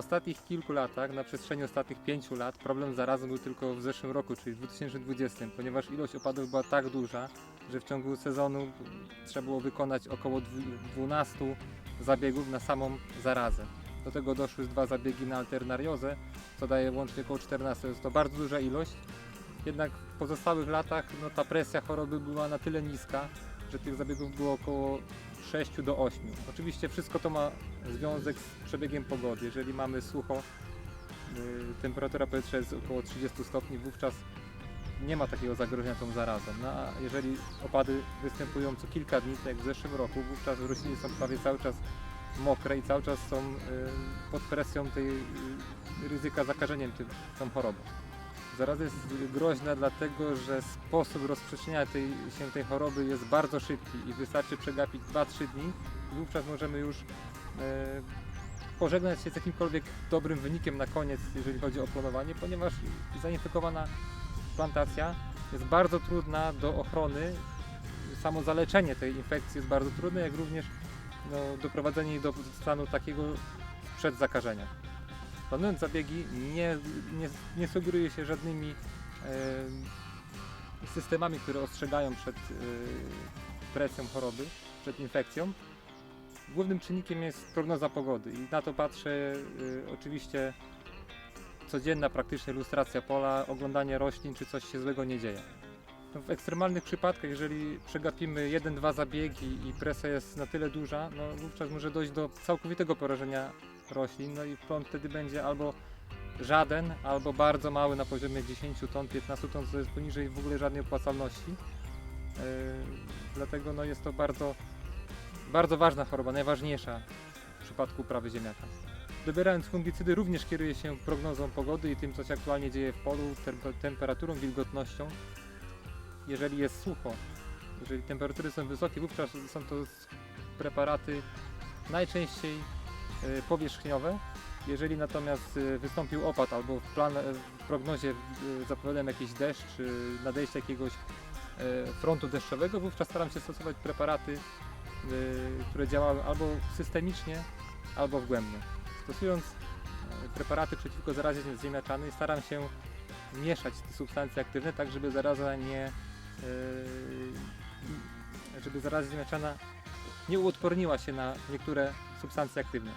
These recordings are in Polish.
ostatnich kilku latach, na przestrzeni ostatnich pięciu lat, problem z zarazą był tylko w zeszłym roku, czyli w 2020, ponieważ ilość opadów była tak duża, że w ciągu sezonu trzeba było wykonać około dwu- 12 zabiegów na samą zarazę. Do tego doszły dwa zabiegi na alternariozę, co daje łącznie około 14. Jest to bardzo duża ilość. Jednak w pozostałych latach no, ta presja choroby była na tyle niska, że tych zabiegów było około 6 do 8. Oczywiście wszystko to ma związek z przebiegiem pogody. Jeżeli mamy sucho, y, temperatura powietrza jest około 30 stopni, wówczas nie ma takiego zagrożenia tą zarazą. No, a jeżeli opady występują co kilka dni, tak jak w zeszłym roku, wówczas rośliny są prawie cały czas mokre i cały czas są y, pod presją tej y, ryzyka zakażeniem tym, tą chorobą. Zaraza jest groźna dlatego, że sposób rozprzestrzeniania tej, się tej choroby jest bardzo szybki i wystarczy przegapić 2-3 dni wówczas możemy już e, pożegnać się z jakimkolwiek dobrym wynikiem na koniec, jeżeli chodzi o planowanie, ponieważ zainfekowana plantacja jest bardzo trudna do ochrony. Samo zaleczenie tej infekcji jest bardzo trudne, jak również no, doprowadzenie jej do stanu takiego przed zakażenia. Planując zabiegi nie, nie, nie sugeruje się żadnymi e, systemami, które ostrzegają przed e, presją choroby, przed infekcją. Głównym czynnikiem jest prognoza pogody i na to patrzę e, oczywiście codzienna praktycznie ilustracja pola, oglądanie roślin, czy coś się złego nie dzieje. No w ekstremalnych przypadkach, jeżeli przegapimy jeden, dwa zabiegi i presja jest na tyle duża, no wówczas może dojść do całkowitego porażenia roślin, no i plon wtedy będzie albo żaden, albo bardzo mały na poziomie 10 ton, 15 ton, co jest poniżej w ogóle żadnej opłacalności. Yy, dlatego no jest to bardzo, bardzo ważna choroba, najważniejsza w przypadku uprawy ziemniaka. Dobierając fungicydy również kieruje się prognozą pogody i tym, co się aktualnie dzieje w polu, tem- temperaturą, wilgotnością. Jeżeli jest sucho, jeżeli temperatury są wysokie, wówczas są to preparaty najczęściej e, powierzchniowe. Jeżeli natomiast e, wystąpił opad albo w, plan, e, w prognozie zapowiadam jakiś deszcz, czy nadejście jakiegoś frontu deszczowego, wówczas staram się stosować preparaty, które działały albo systemicznie, albo wgłębnie. Stosując preparaty przeciwko zarazie ziemniaczanej staram się mieszać te substancje aktywne, tak żeby zaraza nie żeby zaraza ziemniaczana nie uodporniła się na niektóre substancje aktywne.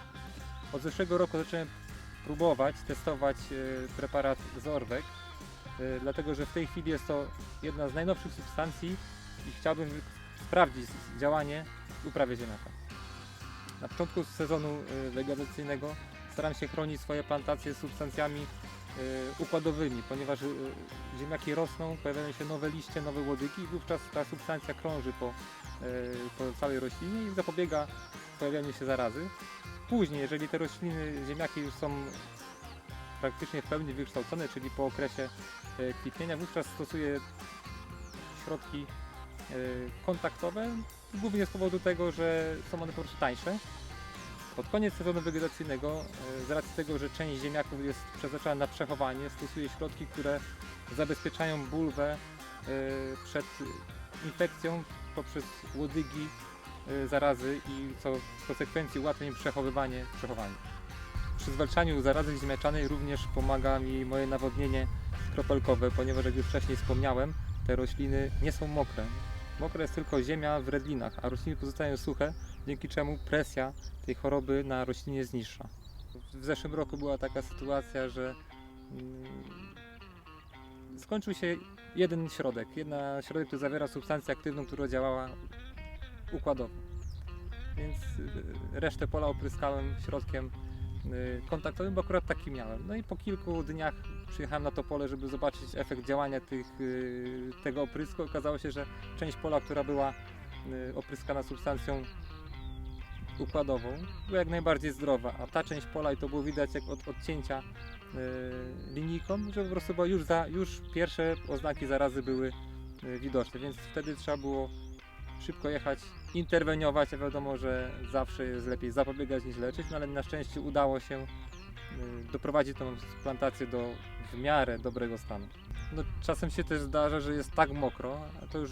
Od zeszłego roku zacząłem próbować testować e, preparat Zorwek, e, dlatego że w tej chwili jest to jedna z najnowszych substancji i chciałbym sprawdzić działanie w uprawie ziemniaka. Na początku sezonu e, wegetacyjnego staram się chronić swoje plantacje substancjami układowymi, ponieważ e, ziemniaki rosną, pojawiają się nowe liście, nowe łodygi i wówczas ta substancja krąży po, e, po całej roślinie i zapobiega pojawianiu się zarazy. Później, jeżeli te rośliny, ziemniaki już są praktycznie w pełni wykształcone, czyli po okresie e, kwitnienia, wówczas stosuję środki e, kontaktowe, głównie z powodu tego, że są one po prostu tańsze. Pod koniec sezonu wegetacyjnego, e, z racji tego, że część ziemniaków jest przeznaczona na przechowanie, stosuję środki, które zabezpieczają bulwę e, przed infekcją poprzez łodygi, e, zarazy i co w konsekwencji ułatwia im przechowywanie, przechowanie. Przy zwalczaniu zarazy ziemniaczanej również pomaga mi moje nawodnienie kropelkowe, ponieważ jak już wcześniej wspomniałem, te rośliny nie są mokre. Mokra jest tylko ziemia w redlinach, a rośliny pozostają suche, dzięki czemu presja tej choroby na roślinie jest niższa. W zeszłym roku była taka sytuacja, że mm, skończył się jeden środek, jedna środek, który zawiera substancję aktywną, która działała układowo. Więc y, resztę pola opryskałem środkiem kontaktowym, bo akurat taki miałem. No i po kilku dniach przyjechałem na to pole, żeby zobaczyć efekt działania tych, y, tego oprysku. Okazało się, że część pola, która była y, opryskana substancją układową, była jak najbardziej zdrowa, a ta część pola, i to było widać jak od odcięcia y, linijką, że po prostu była już, za, już pierwsze oznaki zarazy były y, widoczne, więc wtedy trzeba było szybko jechać, interweniować, a wiadomo, że zawsze jest lepiej zapobiegać niż leczyć, no ale na szczęście udało się y, doprowadzić tą plantację do w miarę dobrego stanu. No, czasem się też zdarza, że jest tak mokro, a to już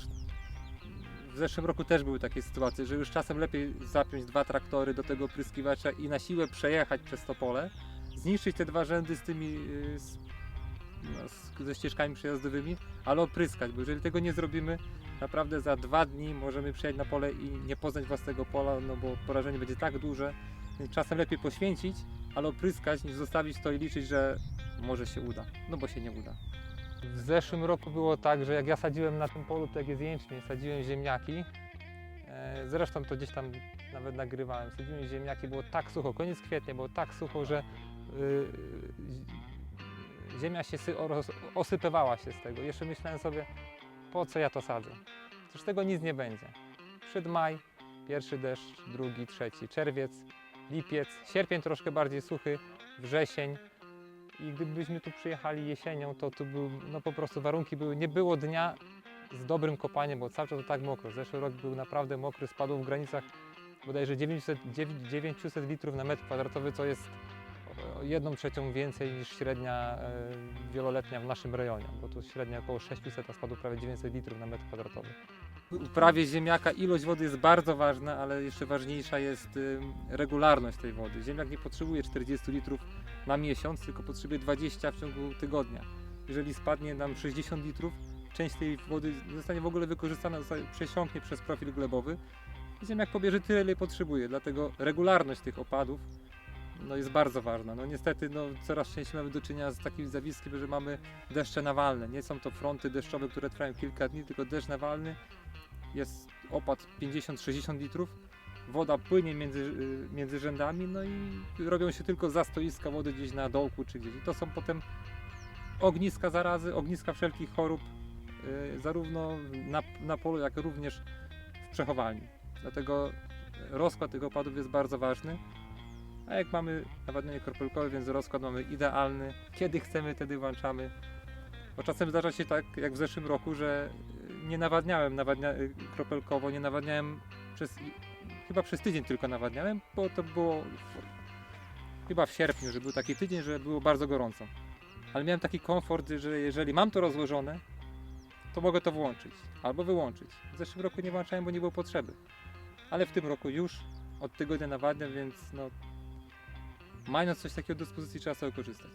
w zeszłym roku też były takie sytuacje, że już czasem lepiej zapiąć dwa traktory do tego opryskiwacza i na siłę przejechać przez to pole, zniszczyć te dwa rzędy z tymi y, z, no, z, ze ścieżkami przejazdowymi, ale opryskać, bo jeżeli tego nie zrobimy, naprawdę za dwa dni możemy przyjechać na pole i nie poznać własnego pola, no bo porażenie będzie tak duże, czasem lepiej poświęcić, ale opryskać niż zostawić to i liczyć, że może się uda, no bo się nie uda. W zeszłym roku było tak, że jak ja sadziłem na tym polu, to jak jest jęczmień, sadziłem ziemniaki, e, zresztą to gdzieś tam nawet nagrywałem, sadziłem ziemniaki, było tak sucho, koniec kwietnia było tak sucho, że y, ziemia się osypywała się z tego. Jeszcze myślałem sobie, po co ja to sadzę? Przecież tego nic nie będzie. Przyszedł maj, pierwszy deszcz, drugi, trzeci, czerwiec, lipiec, sierpień troszkę bardziej suchy, wrzesień. I gdybyśmy tu przyjechali jesienią, to tu był, no po prostu warunki były, nie było dnia z dobrym kopaniem, bo cały czas to tak mokro. Zeszły rok był naprawdę mokry, spadł w granicach bodajże 900, 900 litrów na metr kwadratowy, co jest jedną trzecią więcej niż średnia e, wieloletnia w naszym rejonie, bo tu średnia około 600, a spadło prawie 900 litrów na metr kwadratowy. W uprawie ziemniaka ilość wody jest bardzo ważna, ale jeszcze ważniejsza jest ym, regularność tej wody. Ziemniak nie potrzebuje 40 litrów na miesiąc, tylko potrzebuje 20 w ciągu tygodnia. Jeżeli spadnie nam 60 litrów, część tej wody nie zostanie w ogóle wykorzystana, przesiąknie przez profil glebowy i ziemniak pobierze tyle, ile potrzebuje. Dlatego regularność tych opadów no, jest bardzo ważna. No, niestety no, coraz częściej mamy do czynienia z takim zjawiskiem, że mamy deszcze nawalne. Nie są to fronty deszczowe, które trwają kilka dni, tylko deszcz nawalny. Jest opad 50-60 litrów. Woda płynie między, y, między rzędami, no i robią się tylko zastoiska wody gdzieś na dołku czy gdzieś. I to są potem ogniska zarazy, ogniska wszelkich chorób, y, zarówno na, na polu, jak również w przechowalni. Dlatego rozkład tych opadów jest bardzo ważny. A jak mamy nawadnianie kropelkowe, więc rozkład mamy idealny. Kiedy chcemy, wtedy włączamy. Bo czasem zdarza się tak, jak w zeszłym roku, że y, nie nawadniałem nawadnia y, kropelkowo, nie nawadniałem przez, chyba przez tydzień tylko nawadniałem, bo to było chyba w sierpniu, że był taki tydzień, że było bardzo gorąco. Ale miałem taki komfort, że jeżeli mam to rozłożone, to mogę to włączyć albo wyłączyć. W zeszłym roku nie włączałem, bo nie było potrzeby. Ale w tym roku już od tygodnia nawadniam, więc no, mając coś takiego do dyspozycji trzeba sobie korzystać.